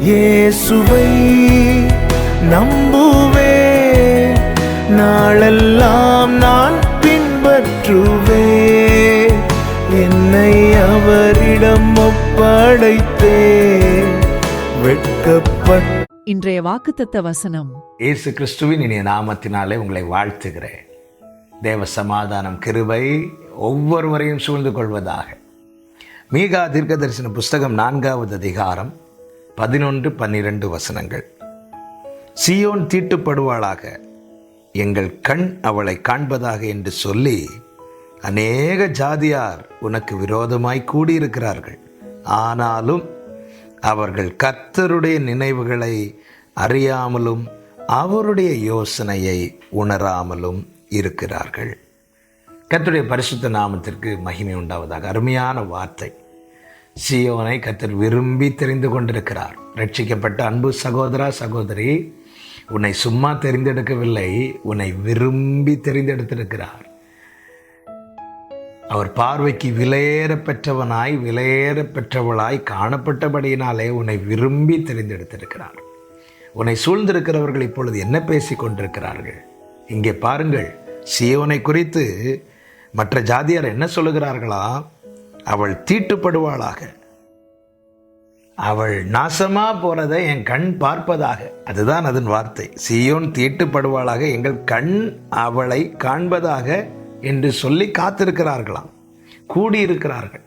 இயேசுவை நம்புவேன் நாளெல்லாம் நான் பின்பற்றுவேன் என்னை அவரிடம் ஒப்படைத்தேன். வெட்கப்பட்ட இன்றைய வாக்குத்தத்த வசனம். இயேசு கிறிஸ்துவின் இனிய நாமத்தினாலே உங்களை வாழ்த்துகிறேன். தேவ சமாதானம் கிருபை ஒவ்வொருவரையும் சூழ்ந்து கொள்வதாக. மீகா தீர்க்கதரிசன புஸ்தகம் நான்காவது அதிகாரம். பதினொன்று பன்னிரண்டு வசனங்கள். சியோன் தீட்டுப்படுவாளாக எங்கள் கண் அவளை காண்பதாக என்று சொல்லி அநேக ஜாதியார் உனக்கு விரோதமாய் கூடியிருக்கிறார்கள். ஆனாலும் அவர்கள் கர்த்தருடைய நினைவுகளை அறியாமலும் அவருடைய யோசனையை உணராமலும் இருக்கிறார்கள். கர்த்தருடைய பரிசுத்த நாமத்திற்கு மகிமை உண்டாவதாக. அருமையான வார்த்தை. சியோனை கத்தர் விரும்பி தெரிந்து கொண்டிருக்கிறார். ரட்சிக்கப்பட்ட அன்பு சகோதரா சகோதரி உன்னை சும்மா தெரிந்தெடுக்கவில்லை உன்னை விரும்பி தெரிந்தெடுத்திருக்கிறார். அவர் பார்வைக்கு விலையேற பெற்றவனாய் விலையேற பெற்றவளாய் காணப்பட்டபடியினாலே உன்னை விரும்பி தெரிந்தெடுத்திருக்கிறார். உன்னை சூழ்ந்திருக்கிறவர்கள் இப்பொழுது என்ன பேசிக் கொண்டிருக்கிறார்கள்? இங்கே பாருங்கள் சியோனை குறித்து மற்ற ஜாதியார் என்ன சொல்லுகிறார்களா? அவள் தீட்டுப்படுவாளாக. அவள் நாசமா போறதை என் கண் பார்ப்பதாக. அதுதான் அதன் வார்த்தை. சியோன் தீட்டுப்படுவாளாக. எங்கள் கண் அவளை காண்பதாக என்று சொல்லி காத்திருக்கிறார்களாம். கூடியிருக்கிறார்கள்.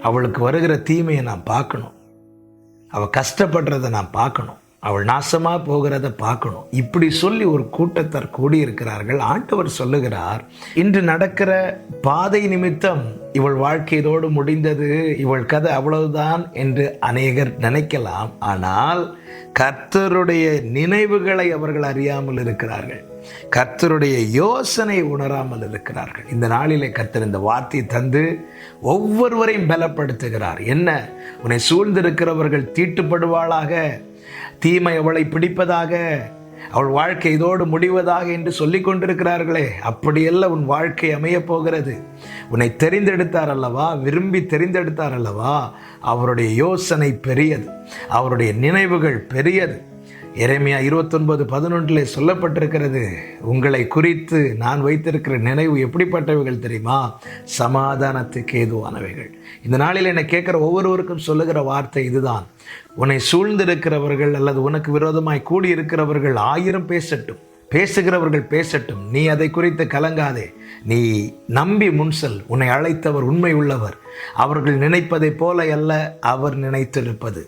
அவளுக்கு வருகிற தீமையை நான் பார்க்கணும். அவள் கஷ்டப்படுறதை நான் பார்க்கணும். அவள் நாசமாக போகிறத பார்க்கணும். இப்படி சொல்லி ஒரு கூட்டத்தார் கூடியிருக்கிறார்கள். ஆண்டவர் சொல்லுகிறார் இன்று நடக்கிற பாதை நிமித்தம் இவள் வாழ்க்கையோடு முடிந்தது. இவள் கதை அவ்வளவுதான் என்று அநேகர் நினைக்கலாம். ஆனால் கர்த்தருடைய நினைவுகளை அவர்கள் அறியாமல் இருக்கிறார்கள். கர்த்தருடைய யோசனை உணராமல் இருக்கிறார்கள். இந்த நாளிலே கர்த்தர் இந்த வார்த்தை தந்து ஒவ்வொருவரையும் பலப்படுத்துகிறார். என்ன? உன்னை சூழ்ந்திருக்கிறவர்கள் தீட்டுப்படுவாளாக. தீமை அவளை பிடிப்பதாக அவள் வாழ்க்கை இதோடு முடிவதாக என்று சொல்லிக் கொண்டிருக்கிறார்களே. அப்படியல்ல உன் வாழ்க்கை அமையப் போகிறது. உன்னை தெரிந்தெடுத்தார் அல்லவா? விரும்பி தெரிந்தெடுத்தார் அல்லவா? அவருடைய யோசனை பெரியது. அவருடைய நினைவுகள் பெரியது. இறைமையா இருபத்தொன்பது பதினொன்றில் சொல்லப்பட்டிருக்கிறது உங்களை குறித்து நான் வைத்திருக்கிற நினைவு எப்படிப்பட்டவைகள் தெரியுமா? சமாதானத்துக்கு ஏதுவானவைகள். இந்த நாளில் என்னை கேட்குற ஒவ்வொருவருக்கும் சொல்லுகிற வார்த்தை இதுதான். உன்னை சூழ்ந்திருக்கிறவர்கள் அல்லது உனக்கு விரோதமாய் கூடியிருக்கிறவர்கள் ஆயிரம் பேசட்டும். பேசுகிறவர்கள் பேசட்டும். நீ அதை குறித்து கலங்காதே. நீ நம்பி முன்சல் உன்னை அழைத்தவர் உண்மை உள்ளவர். அவர்கள் நினைப்பதைப் போல அல்ல அவர் நினைத்திருப்பது.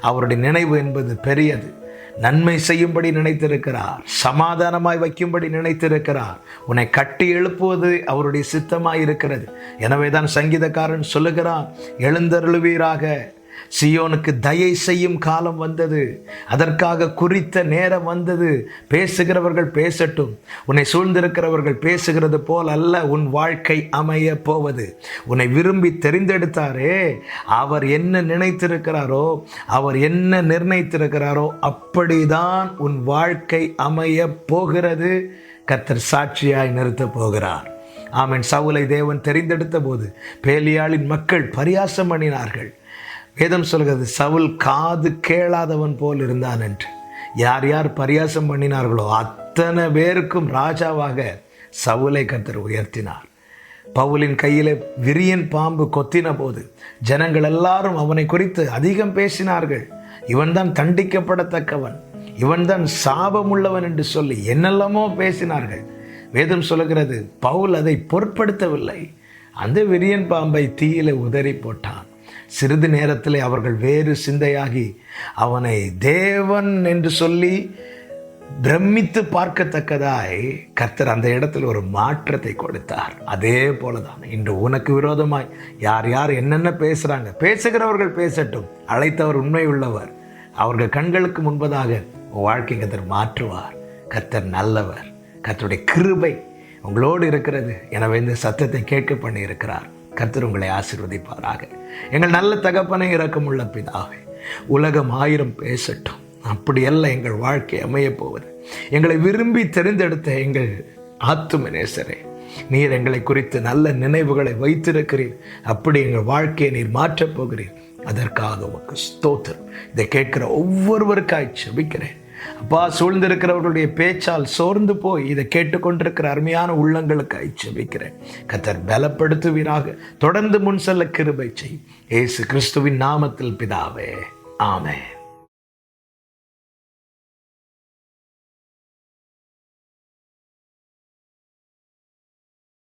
அவருடைய நினைவு என்பது பெரியது. நன்மை செய்யும்படி நினைத்திருக்கிறார். சமாதானமாய் வைக்கும்படி நினைத்திருக்கிறார். உன்னை கட்டி எழுப்புவது அவருடைய சித்தமாய் இருக்கிறது. எனவே தான் சங்கீதக்காரன் சொல்லுகிறான் எழுந்தருளுவீராக. சியோனுக்கு தயை செய்யும் காலம் வந்தது. அதற்காக குறித்த நேரம் வந்தது. பேசுகிறவர்கள் பேசட்டும். உன்னை சூழ்ந்திருக்கிறவர்கள் பேசுகிறது போல் அல்ல உன் வாழ்க்கை அமைய போவது. உன்னை விரும்பி தெரிந்தெடுத்தாரே. அவர் என்ன நினைத்திருக்கிறாரோ அவர் என்ன நிர்ணயித்திருக்கிறாரோ அப்படிதான் உன் வாழ்க்கை அமைய போகிறது. கத்தர் சாட்சியாய் நிறுத்தப் போகிறார். ஆமன். சவுலை தேவன் தெரிந்தெடுத்த போது பேலியாளின் மக்கள் பரியாசம் பண்ணினார்கள். வேதம் சொல்கிறது சவுல் காது கேளாதவன் போல் இருந்தான் என்று. யார் யார் பரியாசம் பண்ணினார்களோ அத்தனை பேருக்கும் ராஜாவாக சவுலை கத்தர் உயர்த்தினார். பவுலின் கையில் விரியன் பாம்பு கொத்தின போது ஜனங்கள் எல்லாரும் அவனை குறித்து அதிகம் பேசினார்கள். இவன்தான் தண்டிக்கப்படத்தக்கவன் இவன்தான் சாபமுள்ளவன் என்று சொல்லி என்னெல்லாமோ பேசினார்கள். வேதம் சொல்லுகிறது பவுல் அதை பொருட்படுத்தவில்லை. அந்த விரியன் பாம்பை தீயில உதறி போட்டான். சிறிது நேரத்தில் அவர்கள் வேறு சிந்தையாகி அவனை தேவன் என்று சொல்லி பிரமித்து பார்க்கத்தக்கதாய் கர்த்தர் அந்த இடத்துல ஒரு மாற்றத்தை கொடுத்தார். அதே போலதான் இன்று உனக்கு விரோதமாய் யார் யார் என்னென்ன பேசுறாங்க? பேசுகிறவர்கள் பேசட்டும். அழைத்தவர் உண்மை உள்ளவர். அவர்கள் கண்களுக்கு முன்பதாக வாழ்க்கை கத்தர் மாற்றுவார். கத்தர் நல்லவர். கத்தருடைய கிருபை உங்களோடு இருக்கிறது. எனவே இந்த சத்தத்தை கேட்க பண்ணி இருக்கிறார் கர்த்தர் உங்களை ஆசிர்வதிப்பாராக. எங்கள் நல்ல தகப்பனை இறக்கமுள்ள பிதாவே உலகம் ஆயிரம் பேசட்டும். அப்படியல்ல எங்கள் வாழ்க்கை அமையப்போவது எங்களை விரும்பி தெரிந்தெடுத்த எங்கள் ஆத்தும நேசரே நீர் எங்களை குறித்து நல்ல நினைவுகளை வைத்திருக்கிறீர். அப்படி எங்கள் வாழ்க்கையை நீர் மாற்றப் போகிறீர். அதற்காக உமக்கு ஸ்தோத்திரம். இதை கேட்கிற ஒவ்வொருவருக்காய் செபிக்கிறேன். அப்பா சூழ்ந்திருக்கிறவர்களுடைய பேச்சால் சோர்ந்து போய் இதை கேட்டுக்கொண்டிருக்கிற அருமையான உள்ளங்களுக்கு செபிக்கிறேன் கத்தர் பலப்படுத்துவீராக. தொடர்ந்து முன் செல்ல கிருபை செய். இயேசு கிறிஸ்துவின் நாமத்தில் பிதாவே. ஆமென்.